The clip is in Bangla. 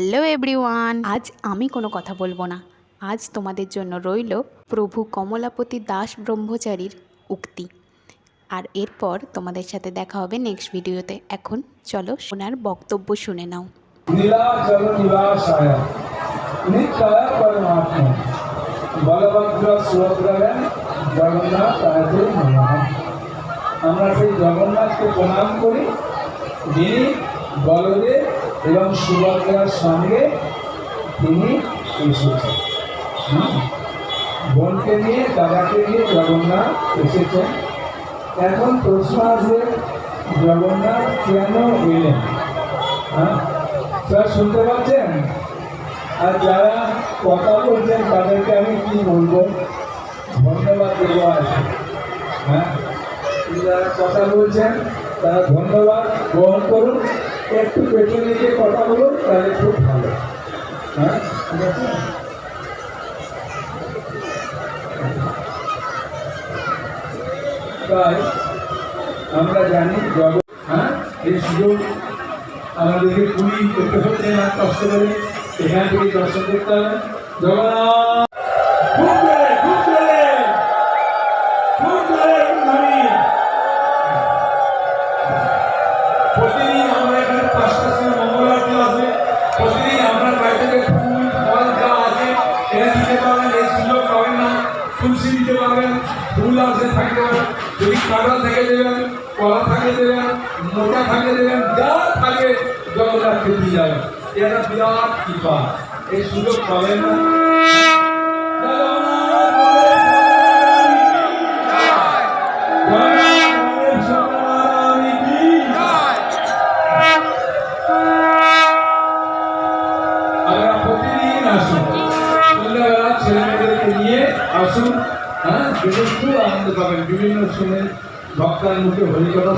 Hello everyone. আজ আমি কোনো কথা বলব না। আজ তোমাদের জন্য রইল প্রভু কমলাপতি দাস ব্রহ্মচারীর উক্তি। আর এরপর তোমাদের সাথে দেখা হবে নেক্সট ভিডিওতে এখন চলো ওনার বক্তব্য শুনে নাও। আমরা সেই জগন্নাথকে প্রণাম করি। যিনি বলদেব এবং সুভদ্রার সঙ্গে তিনি এসেছেন? বোনকে নিয়ে, দাদাকে নিয়ে জগন্নাথ এসেছেন। এখন প্রশ্ন আছে জগন্নাথ কেন এলেন? হ্যাঁ? স্যার, শুনতে পাচ্ছেন? আর যারা কথা বলছেন, তাদেরকে আমি কি বলব? ধন্যবাদ দেবো আছে। হ্যাঁ? যারা কথা বলছেন, তারা ধন্যবাদ গ্রহণ করুন। একটু পেছনে বলুন তাহলে খুব ভালো। হ্যাঁ? ঠিক আছে? তাই আমরা জানি জগৎ হ্যাঁ? এই সুযোগ আমাদেরকে পুরী করতে হচ্ছে, না কষ্ট করে। এখান থেকে দর্শন করতে হবে। জগন্নাথ। প্রতিদিন প্রতিদিন আপনার বাড়ি থেকে ফুল যা আছে। এটা দিতে পারবেন এই সুযোগ পাবেন না। তুলসী দিতে পারবেন ফুল আছে থাকতে কাঁটা থেকে দেবেন, কলা থাকে দেবেন, মোটা থাকে দেবেন, যা থাকে জগন্নাথকে দিয়ে যাবেন এটা বিরাট কৃপা। এই সুযোগ পাবেন না। আসুন হ্যাঁ খুব আনন্দ পাবেন। বিভিন্ন শুনে ভক্তার মুখে হরিকথা